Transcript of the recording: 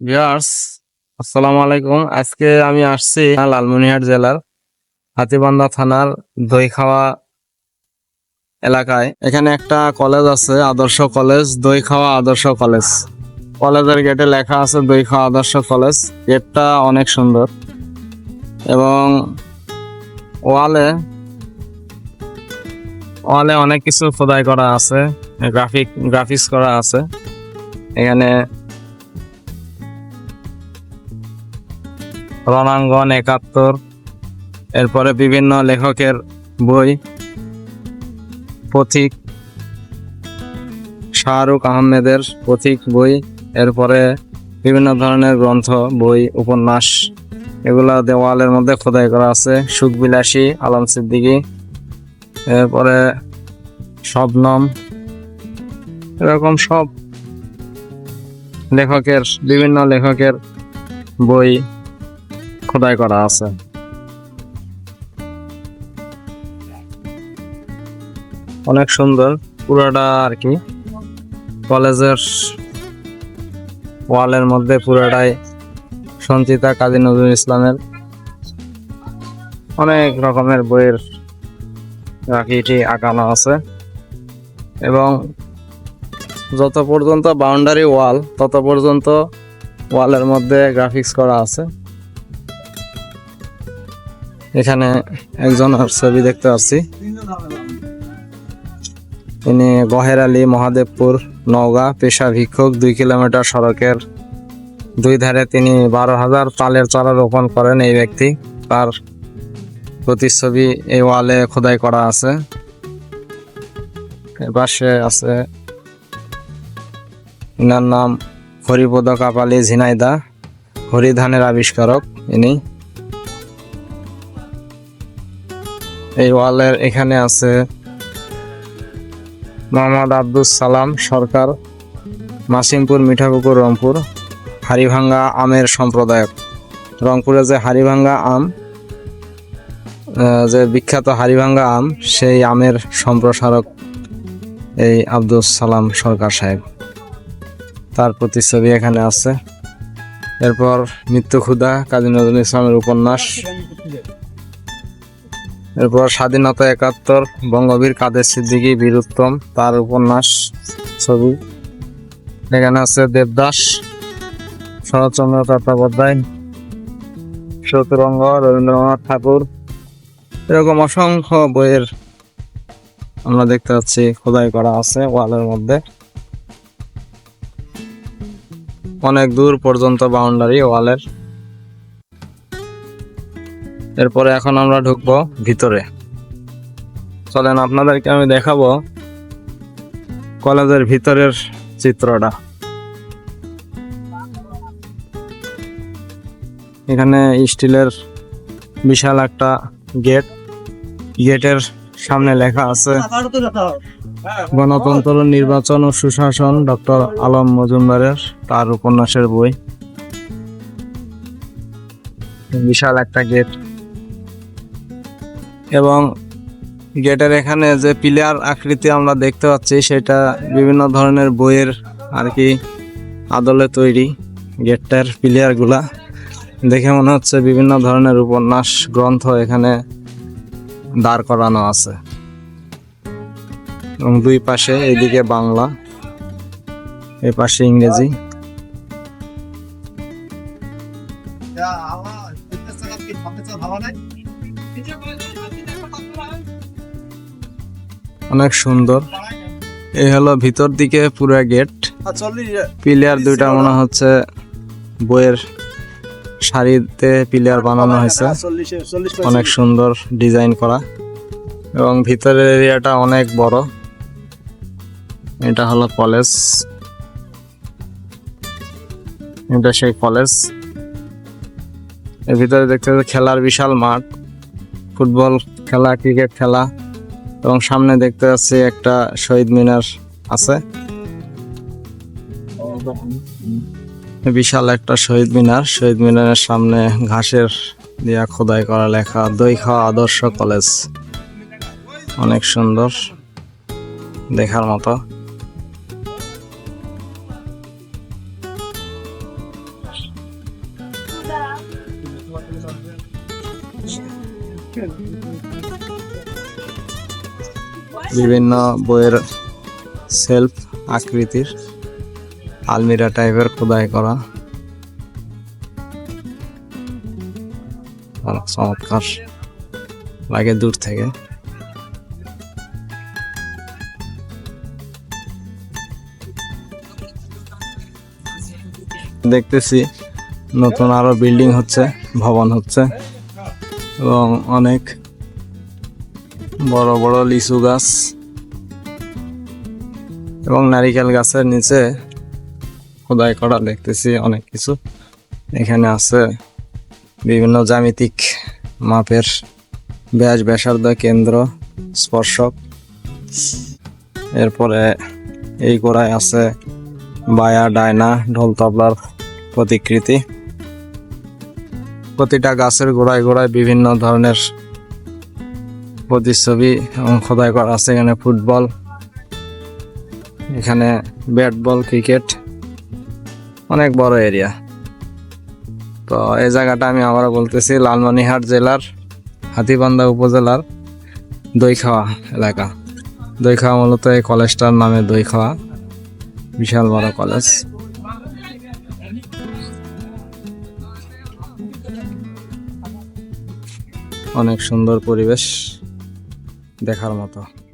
Viewers, আসসালামু আলাইকুম। আজকে আমি আসছি লালমনিরহাট জেলার হাতিবান্ধা থানার দইখাওয়া এলাকায়। এখানে একটা কলেজ আছে, আদর্শ কলেজ, দইখাওয়া আদর্শ কলেজ। কলেজের গেটে লেখা আছে দইখাওয়া আদর্শ কলেজ। গেটটা অনেক সুন্দর। এবং ওয়ালে ওয়ালে অনেক কিছু খোদাই করা আছে, গ্রাফিক, গ্রাফিক্স করা আছে। এখানে রণাঙ্গন একাত্তর, এরপরে বিভিন্ন লেখকের বই, পথিক শাহরুখ আহমেদের পথিক বই, এরপরে বিভিন্ন ধরনের গ্রন্থ, বই, উপন্যাস, এগুলো দেওয়ালের মধ্যে খোদাই করা আছে। সুখবিলাসী, আলম সিদ্দিকী, এরপরে শবনম, এরকম সব লেখকের, বিভিন্ন লেখকের বই। খোদাই করা আছে। অনেক সুন্দর পুরাটা আর কি। কলেজের ওয়ালের মধ্যে পুরাটাই সঞ্চিতা কাজী নজরুল ইসলামের। অনেক রকমের বইয়ের রাখিটি আঁকানো আছে। এবং যত পর্যন্ত বাউন্ডারি ওয়াল তত পর্যন্ত ওয়ালের মধ্যে গ্রাফিক্স করা আছে। এখানে একজনের ছবি দেখতে পাচ্ছি তিনি গহের আলী, মহাদেবপুর, নওগাঁ পেশা ভিক্ষুক, দুই কিলোমিটার সড়কের দুই ধারে তিনি বারো হাজার তালের চারা রোপণ করেন এই ব্যক্তি। তার প্রতিচ্ছবি এই ওয়ালে খোদাই করা আছে। পাশে আছে এনার নাম হরিপদ কাপালি ঝিনাইদা, হরিধানের আবিষ্কারক ইনি। এই ওয়ালের এখানে আছে মোহাম্মদ আব্দুল সালাম সরকার, মাসিমপুর, মিঠাপুকুর, রংপুর, হাড়িভাঙ্গা আমের সম্প্রদায়ক। রংপুরে যে হাড়িভাঙ্গা আম যে বিখ্যাত হাড়িভাঙ্গা আম, সেই আমের সম্প্রসারক এই আব্দুল সালাম সরকার সাহেব। তার প্রতিচ্ছবি এখানে আছে। এরপর মৃত্যু ক্ষুদা কাজী নজরুল ইসলামের উপন্যাস এরপর স্বাধীনতা একাত্তর, বঙ্গবীর কাদের সিদ্দিকী বীরুত্তম, তার উপন্যাস, ছবি। এখানে আছে দেবদাস, শরৎচন্দ্র চট্টোপাধ্যায় চতুরঙ্গ রবীন্দ্রনাথ ঠাকুর। এরকম অসংখ্য বইয়ের আমরা দেখতে পাচ্ছি, খোদাই করা আছে ওয়ালের মধ্যে। অনেক দূর পর্যন্ত বাউন্ডারি ওয়ালের। এরপরে এখন আমরা ঢুকবো ভিতরে। চলেন আপনাদেরকে আমি দেখাবো কলেজের ভিতরের চিত্রটা। এখানে স্টিলের বিশাল একটা গেট। গেটের সামনে লেখা আছে, গণতন্ত্র, নির্বাচন ও সুশাসন, ডক্টর আলম মজুমদারের তার উপন্যাসের বই। বিশাল একটা গেট। এবং গেটের এখানে যে পিলার আকৃতি আমরা দেখতে পাচ্ছি, সেটা বিভিন্ন ধরনের বইয়ের আর কি আদলে তৈরি গেটটার পিলারগুলা। দেখে মনে হচ্ছে বিভিন্ন ধরনের উপন্যাস, গ্রন্থ এখানে দাঁড় করানো আছে। এবং দুই পাশে এদিকে বাংলা এই পাশে ইংরেজি। অনেক সুন্দর। এই হলো ভিতর দিকে পুরো গেট। পিলার দুইটা মনে হচ্ছে বইয়ের শাড়িতে পিলার বানানো হয়েছে। অনেক সুন্দর ডিজাইন করা। এবং ভিতরের এরিয়াটা অনেক বড়। এটা হলো কলেজ। এটা সেই কলেজ। এর ভিতরে দেখতে খেলার বিশাল মাঠ। ফুটবল খেলা, ক্রিকেট খেলা। এবং সামনে দেখতে পাচ্ছি একটা শহীদ মিনার আছে। বিশাল একটা শহীদ মিনার। শহীদ মিনারের সামনে ঘাসের দিয়া খোদাই করা লেখা, দই খাওয়া আদর্শ কলেজ। অনেক সুন্দর দেখার মতো। বিভিন্ন বইয়ের সেলফ আকৃতির আলমিরা টাইপের খোদাই করা। চমৎকার। লাগে দূর থেকে। দেখতেছি নতুন আরও বিল্ডিং হচ্ছে, ভবন হচ্ছে এবং অনেক বড় বড় লিচু গাছ এবং নারিকেল গাছের নিচে খোদাই করা দেখতেছি অনেক কিছু। এখানে আছে বিভিন্ন জ্যামিতিক মাপের ব্যাস ব্যাসার্ধ কেন্দ্র স্পর্শক। এরপরে এই গোড়ায় আছে বায়া, ডায়না, ঢোল তবলার প্রতিকৃতি। প্রতিটা গাছের গোড়ায় গোড়ায় বিভিন্ন ধরনের প্রতিচ্ছবি এবং খোদাই করা আছে এখানে ফুটবল, এখানে ব্যাট বল ক্রিকেট, অনেক বড় এরিয়া। তো এই জায়গাটা আমি আবারও বলতেছি, লালমনিরহাট জেলার হাতিবান্ধা উপজেলার দইখাওয়া এলাকা। দইখাওয়া মূলত এই কলেজটার নামে দইখাওয়া, বিশাল বড় কলেজ। অনেক সুন্দর পরিবেশ। দেখার মতো।